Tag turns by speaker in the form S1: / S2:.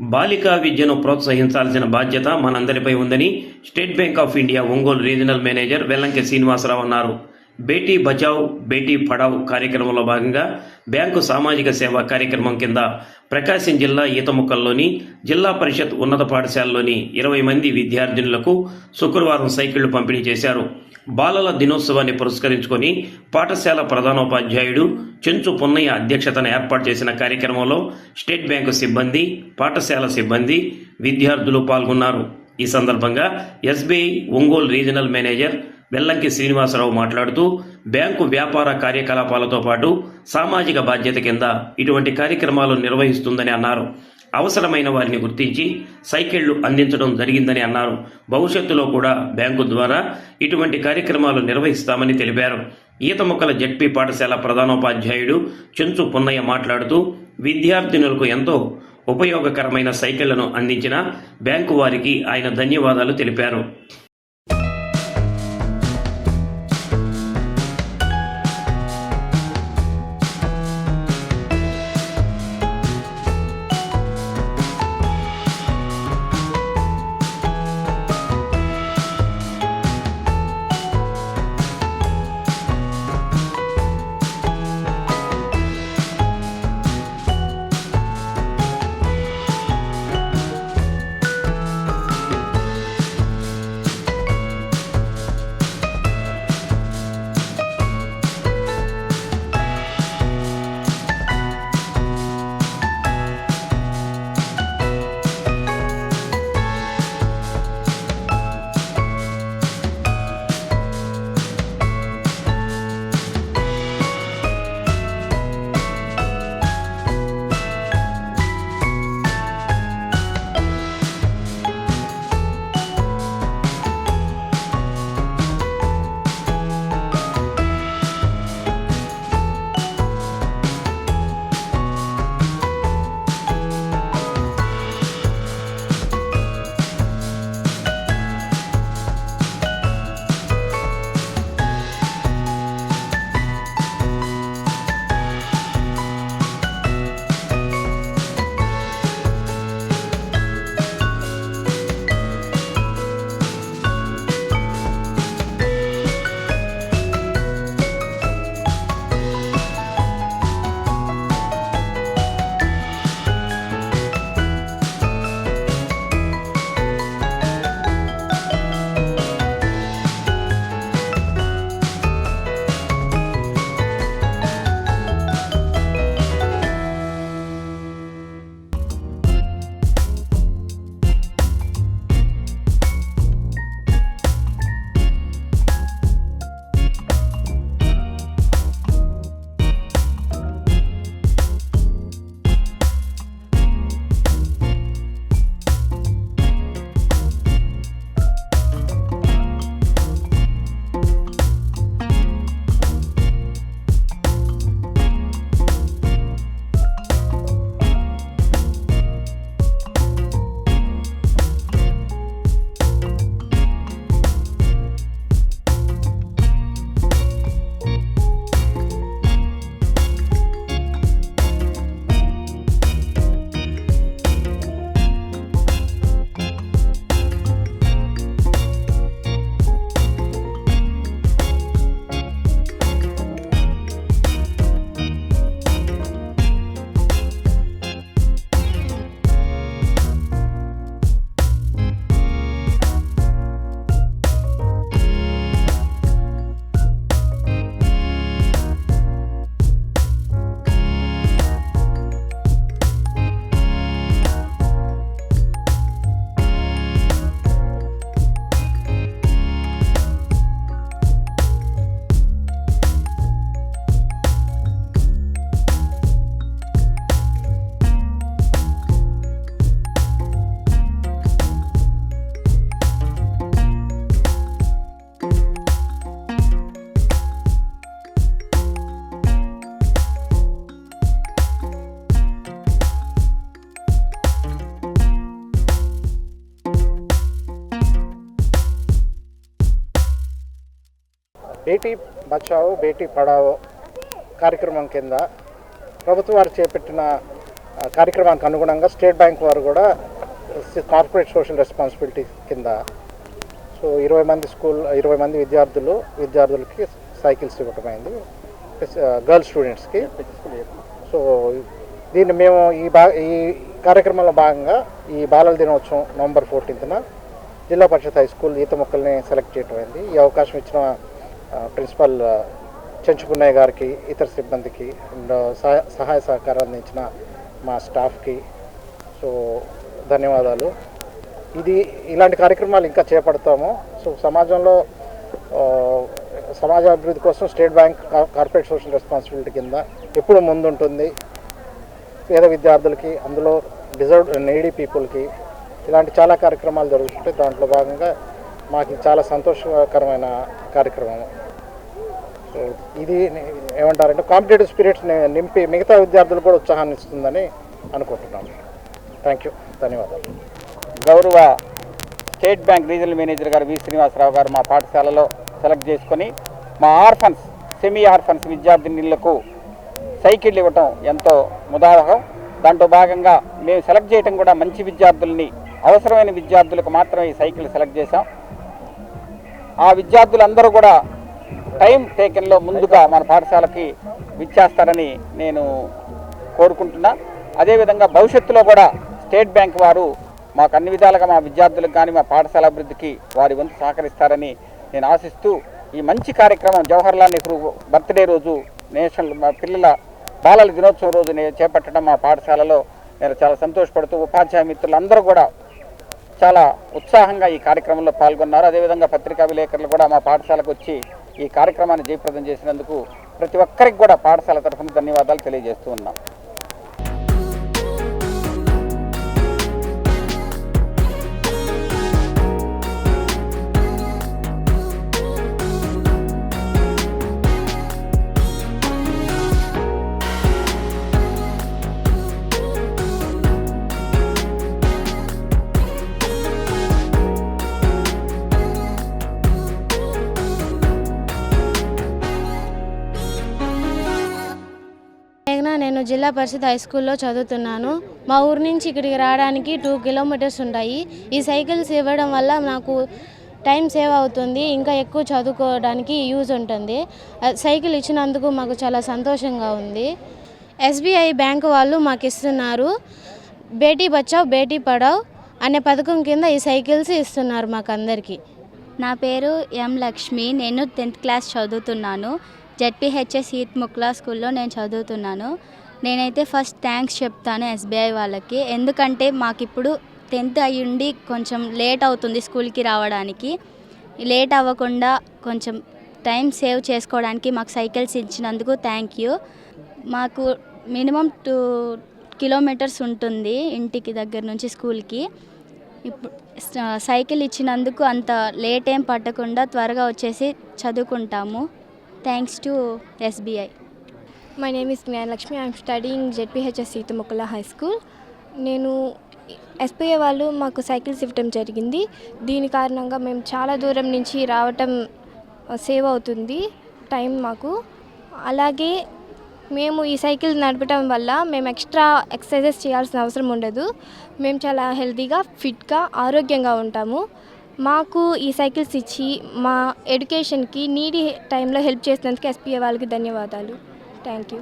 S1: బాలికా విద్యను ప్రోత్సహించాల్సిన బాధ్యత మనందరిపై ఉందని State Bank of India Ongole regional manager Vellanki Srinivasarao అన్నారు. బేటీ బచావ్ బేటీ పడావ్ కార్యక్రమంలో భాగంగా బ్యాంకు సామాజిక సేవ కార్యక్రమం కింద ప్రకాశం జిల్లా ఈతముక్కల్లోని జిల్లా పరిషత్ ఉన్నత పాఠశాలలోని ఇరవై మంది విద్యార్థినులకు శుక్రవారం సైకిళ్ళు పంపిణీ చేశారు. బాలల దినోత్సవాన్ని పురస్కరించుకొని పాఠశాల ప్రధానోపాధ్యాయుడు చెంచు పున్నయ్య అధ్యక్షతన ఏర్పాటు చేసిన కార్యక్రమంలో స్టేట్ బ్యాంకు సిబ్బంది పాఠశాల సిబ్బంది విద్యార్థులు పాల్గొన్నారు. ఈ సందర్భంగా SBI Ongole regional manager Vellanki Srinivasarao మాట్లాడుతూ బ్యాంకు వ్యాపార కార్యకలాపాలతో పాటు సామాజిక బాధ్యత కింద ఇటువంటి కార్యక్రమాలు నిర్వహిస్తుందని అన్నారు. అవసరమైన వారిని గుర్తించి సైకిళ్ళు అందించడం జరిగిందని అన్నారు. భవిష్యత్తులో కూడా బ్యాంకు ద్వారా ఇటువంటి కార్యక్రమాలు నిర్వహిస్తామని తెలిపారు. ఈత మొక్కల జడ్పీ పాఠశాల ప్రధానోపాధ్యాయుడు చెంచు పున్నయ్య మాట్లాడుతూ విద్యార్థినులకు ఎంతో ఉపయోగకరమైన సైకిళ్ళను అందించిన బ్యాంకు వారికి ఆయన ధన్యవాదాలు తెలిపారు.
S2: బేటీ బచావో బేటీ పడావో కార్యక్రమం కింద ప్రభుత్వం వారు చేపట్టిన కార్యక్రమానికి అనుగుణంగా స్టేట్ బ్యాంక్ వారు కూడా కార్పొరేట్ సోషల్ రెస్పాన్సిబిలిటీ కింద సో ఇరవై మంది స్కూల్ ఇరవై మంది విద్యార్థులు విద్యార్థులకి సైకిల్స్ ఇవ్వటం అయింది గర్ల్స్ స్టూడెంట్స్కి. సో దీన్ని మేము ఈ బా ఈ కార్యక్రమంలో భాగంగా ఈ బాలల దినోత్సవం నవంబర్ ఫోర్టీన్త్న జిల్లా పరిషత్ హై స్కూల్ ఈత మొక్కల్ని సెలెక్ట్ చేయడం అయింది ఈ అవకాశం ఇచ్చిన ప్రిన్సిపల్ చెంచుపున్నయ్య గారికి ఇతర సిబ్బందికి అండ్ సహాయ సహాయ సహకారం అందించిన మా స్టాఫ్కి. సో ధన్యవాదాలు. ఇది ఇలాంటి కార్యక్రమాలు ఇంకా చేపడతాము. సో సమాజంలో సమాజ అభివృద్ధి కోసం State Bank corporate social responsibility కింద ఎప్పుడు ముందుంటుంది. పేద విద్యార్థులకి అందులో డిజర్వ్ నేడీ పీపుల్కి ఇలాంటి చాలా కార్యక్రమాలు జరుగుతుంటాయి దాంట్లో భాగంగా మాకు చాలా సంతోషకరమైన కార్యక్రమం ఇది ఏమంటారంటే కాంపిటేటివ్ స్పిరిట్స్ నింపి మిగతా విద్యార్థులు కూడా ఉత్సాహాన్ని ఇస్తుందని అనుకుంటున్నాము థ్యాంక్ యూ ధన్యవాదాలు.
S3: గౌరవ స్టేట్ బ్యాంక్ రీజనల్ మేనేజర్ గారు వి శ్రీనివాసరావు గారు మా పాఠశాలలో సెలెక్ట్ చేసుకొని మా ఆర్ఫన్స్ సెమీ ఆర్ఫన్స్ విద్యార్థినిలకు సైకిల్ ఇవ్వటం ఎంతో ముదారహం దాంట్లో భాగంగా మేము సెలెక్ట్ చేయటం కూడా మంచి విద్యార్థుల్ని అవసరమైన విద్యార్థులకు మాత్రమే ఈ సైకిల్ సెలెక్ట్ చేశాం. ఆ విద్యార్థులందరూ కూడా టైం టేకెన్లో ముందుగా మన పాఠశాలకి విచ్చేస్తారని నేను కోరుకుంటున్నా. అదేవిధంగా భవిష్యత్తులో కూడా స్టేట్ బ్యాంక్ వారు మాకు అన్ని విధాలుగా మా విద్యార్థులకు కానీ మా పాఠశాల అభివృద్ధికి వారి వంతు సహకరిస్తారని నేను ఆశిస్తూ ఈ మంచి కార్యక్రమం జవహర్లాల్ నెహ్రూ బర్త్డే రోజు నేషనల్ మా పిల్లల బాలల దినోత్సవం రోజు నేను చేపట్టడం మా పాఠశాలలో నేను చాలా సంతోషపడుతూ ఉపాధ్యాయ మిత్రులందరూ కూడా చాలా ఉత్సాహంగా ఈ కార్యక్రమంలో పాల్గొన్నారు. అదేవిధంగా పత్రికా విలేకరులు కూడా మా పాఠశాలకు వచ్చి ఈ కార్యక్రమాన్ని జయప్రదం చేసినందుకు ప్రతి ఒక్కరికి కూడా పాఠశాల తరఫున ధన్యవాదాలు తెలియజేస్తూ ఉన్నాం.
S4: నేను జిల్లా పరిషత్ హై స్కూల్లో చదువుతున్నాను. మా ఊరు నుంచి ఇక్కడికి రావడానికి టూ కిలోమీటర్స్ ఉంటాయి. ఈ సైకిల్స్ ఇవ్వడం వల్ల నాకు టైం సేవ్ అవుతుంది. ఇంకా ఎక్కువ చదువుకోవడానికి యూజ్ ఉంటుంది. సైకిల్ ఇచ్చినందుకు మాకు చాలా సంతోషంగా ఉంది. ఎస్బీఐ బ్యాంకు వాళ్ళు మాకు ఇస్తున్నారు. బేటీ బచావ్ బేటీ పడావ్ అనే పథకం కింద ఈ సైకిల్స్ ఇస్తున్నారు మాకు అందరికీ
S5: నా పేరు ఎం లక్ష్మి. నేను టెన్త్ క్లాస్ చదువుతున్నాను. జెడ్పీహెచ్ఎస్ ఈత్ ముక్లా స్కూల్లో నేను చదువుతున్నాను. నేనైతే ఫస్ట్ థ్యాంక్స్ చెప్తాను ఎస్బీఐ వాళ్ళకి. ఎందుకంటే మాకు ఇప్పుడు టెన్త్ అయ్యుండి కొంచెం లేట్ అవుతుంది స్కూల్కి రావడానికి. లేట్ అవ్వకుండా కొంచెం టైం సేవ్ చేసుకోవడానికి మాకు సైకిల్స్ ఇచ్చినందుకు థ్యాంక్ యూ. మాకు మినిమం టూ కిలోమీటర్స్ ఉంటుంది ఇంటికి దగ్గర నుంచి స్కూల్కి. ఇప్పుడు సైకిల్ ఇచ్చినందుకు అంత లేట్ ఏం పట్టకుండా త్వరగా వచ్చేసి చదువుకుంటాము. Thanks to SBI.
S6: My name is Gnanalakshmi I'm studying ZPHS Seethamokkala high school నేను ఎస్పీఏ వాళ్ళు మాకు సైకిల్స్ ఇవ్వటం జరిగింది. దీని కారణంగా మేము చాలా దూరం నుంచి రావటం సేవ్ అవుతుంది టైం మాకు. అలాగే మేము ఈ సైకిల్ నడపటం వల్ల మేము ఎక్స్ట్రా ఎక్సర్సైజెస్ చేయాల్సిన అవసరం ఉండదు. మేము చాలా హెల్తీగా ఫిట్గా ఆరోగ్యంగా ఉంటాము. మాకు ఈ సైకిల్స్ ఇచ్చి మా ఎడ్యుకేషన్కి నీడి టైంలో హెల్ప్ చేసినందుకు ఎస్పీఏ వాళ్ళకి ధన్యవాదాలు. Thank you